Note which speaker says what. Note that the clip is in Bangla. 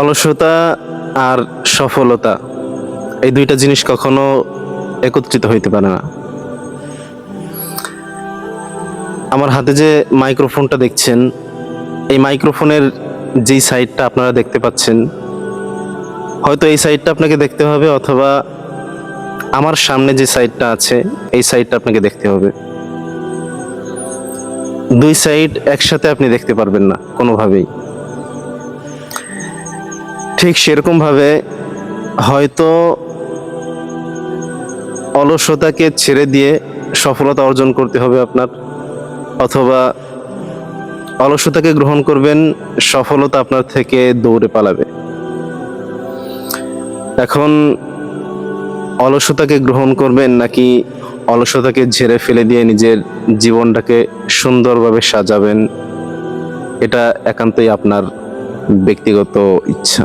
Speaker 1: অলসতা আর সফলতা, এই দুইটা জিনিস কখনো একত্রিত হইতে পারে না। আমার হাতে যে মাইক্রোফোনটা দেখছেন, এই মাইক্রোফোনের যেই সাইডটা আপনারা দেখতে পাচ্ছেন, হয়তো এই সাইডটা আপনাকে দেখতে হবে অথবা আমার সামনে যে সাইডটা আছে, এই সাইডটা আপনাকে দেখতে হবে। দুই সাইড একসাথে আপনি দেখতে পারবেন না কোনোভাবেই। ঠিক সেরকম ভাবে হয়তো অলসতাকে ছেড়ে দিয়ে সফলতা অর্জন করতে হবে আপনার, অথবা অলসতাকে গ্রহণ করবেন, সফলতা আপনার থেকে দৌড়ে পালাবে। এখন অলসতাকে গ্রহণ করবেন নাকি অলসতাকে ঝেড়ে ফেলে দিয়ে নিজের জীবনটাকে সুন্দরভাবে সাজাবেন, এটা একান্তই আপনার ব্যক্তিগত ইচ্ছা।